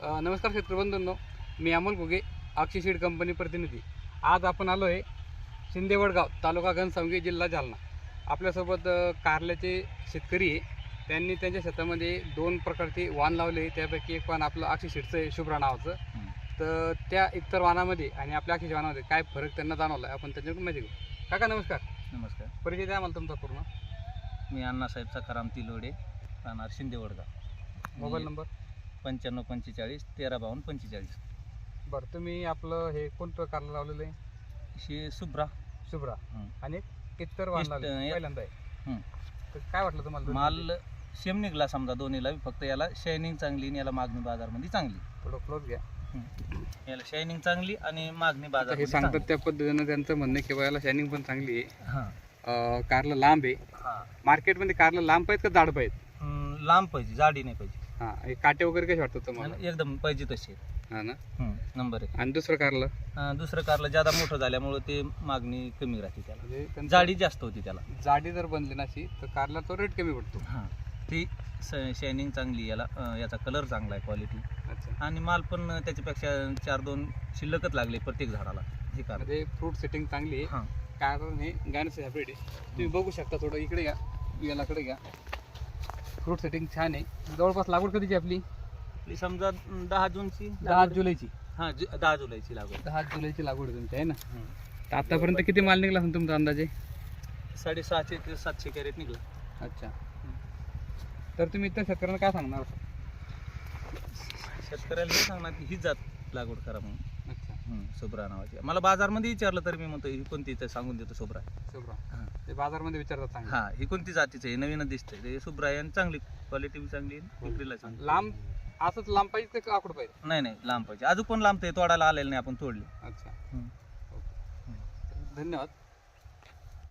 नमस्कार शेतकरी बंधूंनो. मी अमोल घुगे अक्षय सीड कंपनी प्रतिनिधी. आज आपण आलो आहे शिंदे वडगाव तालुका घनसावंगी जिल्हा जालना. आपल्यासोबत कारल्याचे शेतकरी आहे. त्यांनी त्यांच्या शेतामध्ये दोन प्रकारचे वाण लावले. त्यापैकी एक वाण आपलं अक्षय सीडचं आहे शुभ्रा नावाचं. तर त्या इतर वाणामध्ये आणि आपल्या अक्षय वाणामध्ये काय फरक त्यांना जाणवला आहे आपण त्यांच्याकडून माहिती घेऊ. काका नमस्कार. नमस्कार. परिचय द्या मला तुमचा पूर्ण. मी अण्णासाहेब सखाराम तिलोडे राहणार शिंदे वडगाव मोबाईल नंबर. पंच्याण्णव पंचेचाळीस तेरा बावन्न पंचेचाळीस. बरं तुम्ही आपलं हे कोणतं कारलं लावलेलं आहे? ही सुब्रा. शुभ्रा हं. आणि इतर पहिल्यांदा आहे. हं. तर काय वाटलं तुम्हाला माल सेम निघला समजा दोन्हीला फक्त याला शायनिंग चांगली आणि याला मागणी बाजारमध्ये चांगली. थोडं क्लोज घ्या. याला शायनिंग चांगली आणि मागणी आता बाजार हे सांगतात त्या पद्धतीनं त्यांचं म्हणणं आहे की याला शायनिंग पण चांगली आहे. अं, कारलं लांब आहे. मार्केटमध्ये कारलं लांब आहेत का जाड पाहिजे लांब पाहिजे जाडी नाही पाहिजे. हां हे काटे वगैरे कसे वाटतात तुम्हाला? आणि एकदम पाहिजे तशी हां ना? नंबर एक. आणि दुसरं कारलं? दुसरं कारला ज्यादा मोठं झाल्यामुळं ते मागणी कमी राहते त्याला. म्हणजे त्यांचं जाडी जास्त होती त्याला. जाडी जर बनली नशी तर कारला तो रेट कमी पडतो. हां ती शायनिंग चांगली याला अं, याचा कलर चांगला आहे क्वालिटी अच्छा. आणि माल पण त्याच्यापेक्षा चार दोन शिल्लकच लागले प्रत्येक झाडाला हे कारण. म्हणजे फ्रूट सेटिंग चांगली आहे. हां. कारण हे गाण्याचं हायब्रिड आहे. तुम्ही बघू शकता थोडं इकडे घ्या यालाकडे घ्या फ्रूट सेटिंग छान आहे. जवळपास लागवड कधीची आपली? आपली समजा दहा जूनची दहा जुलैची. हां जु- दहा जुलैची लागवड. दहा जुलैची लागवड तुमची आहे ना? हं. तर आतापर्यंत किती माल निघला असेल तुमचा अंदाजे? साडेसहाशे ते सातशे कॅरेट निघलं. अच्छा. तर तुम्ही इतर शेतकऱ्यांना काय सांगणार? शेतकऱ्याला हे सांगणार की हीच जात लागवड करा म्हणून. सोब्रा नावाची. मला बाजारमध्ये विचारलं तर मी म्हणतो ही कोणती? तर सांगून देतो सोब्रा. शुभ्रा हां. ते बाजारमध्ये विचारतात चांगलं. हां ही कोणती जातीचं आहे? नवीनच दिसतंय. ते सुब्रा आहे आणि चांगली क्वालिटी बी चांगली आहे विक्रीला चांगली. लांब असंच लांब पाहिजे का आखूड पाहिजे? नाही नाही लांब पाहिजे. अजून पण लांब ते तोडायला आलेलं नाही आपण तोडली. अच्छा. धन्यवाद.